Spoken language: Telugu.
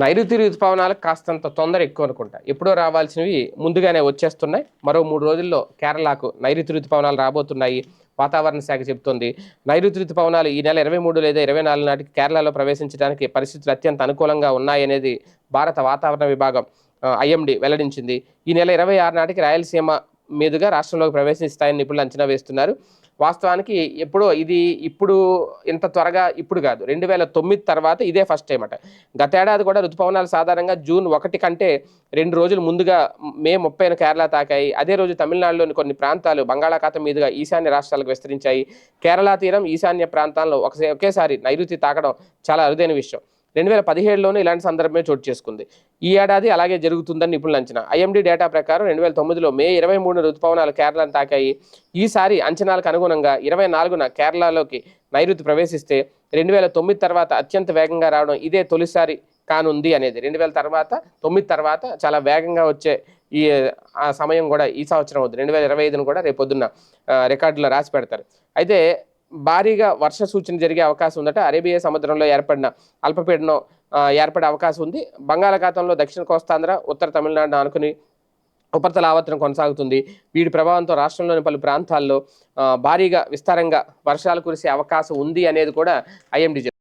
నైరుతి ఋతుపవనాలకు కాస్తంత తొందర ఎక్కువ అనుకుంటా ఎప్పుడో రావాల్సినవి ముందుగానే వచ్చేస్తున్నాయి. మరో మూడు రోజుల్లో కేరళకు నైరుతి ఋతుపవనాలు రాబోతున్నాయి. వాతావరణ శాఖ చెబుతోంది. నైరుతి ఋతుపవనాలు ఈ నెల ఇరవై మూడు లేదా ఇరవై నాలుగు నాటికి కేరళలో ప్రవేశించడానికి పరిస్థితులు అత్యంత అనుకూలంగా ఉన్నాయనేది భారత వాతావరణ విభాగం ఐఎండి వెల్లడించింది. ఈ నెల ఇరవై ఆరు నాటికి రాయలసీమ మీదుగా రాష్ట్రంలోకి ప్రవేశిస్తాయని నిపుణులు అంచనా వేస్తున్నారు. వాస్తవానికి ఎప్పుడో ఇది ఇప్పుడు ఇంత త్వరగా ఇప్పుడు కాదు. రెండు వేల తొమ్మిది తర్వాత ఇదే ఫస్ట్ టైం అట. గతేడాది కూడా ఋతుపవనాలు సాధారణంగా జూన్ ఒకటి కంటే రెండు రోజులు ముందుగా మే ముప్పైన కేరళ తాకాయి. అదే రోజు తమిళనాడులోని కొన్ని ప్రాంతాలు బంగాళాఖాతం మీదుగా ఈశాన్య రాష్ట్రాలకు విస్తరించాయి. కేరళ తీరం ఈశాన్య ప్రాంతాల్లో ఒకసారి ఒకేసారి నైరుతి తాకడం చాలా అరుదైన విషయం. రెండు వేల పదిహేడులోనే ఇలాంటి సందర్భమే చోటు చేసుకుంది. ఈ ఏడాది అలాగే జరుగుతుందని నిపుణుల అంచనా. ఐఎండీ డేటా ప్రకారం రెండు వేల తొమ్మిదిలో మే ఇరవై మూడు ఋతుపవనాలు కేరళను తాకాయి. ఈసారి అంచనాలకు అనుగుణంగా ఇరవై నాలుగున కేరళలోకి నైరుతి ప్రవేశిస్తే రెండు వేల తొమ్మిది తర్వాత అత్యంత వేగంగా రావడం ఇదే తొలిసారి కానుంది అనేది. రెండు వేల తర్వాత తొమ్మిది తర్వాత చాలా వేగంగా వచ్చే ఈ ఆ సమయం కూడా ఈ సంవత్సరం అవుతుంది రెండు వేల ఇరవై ఐదును కూడా రేపు పొద్దున్న రికార్డులో రాసి పెడతారు. అయితే భారీగా వర్ష సూచన జరిగే అవకాశం ఉందట. అరేబియా సముద్రంలో ఏర్పడిన అల్పపీడనం ఏర్పడే అవకాశం ఉంది. బంగాళాఖాతంలో దక్షిణ కోస్తాంధ్ర ఉత్తర తమిళనాడును ఆనుకుని ఉపరితల ఆవర్తనం కొనసాగుతుంది. వీటి ప్రభావంతో రాష్ట్రంలోని పలు ప్రాంతాల్లో భారీగా విస్తారంగా వర్షాలు కురిసే అవకాశం ఉంది అనేది కూడా ఐఎండి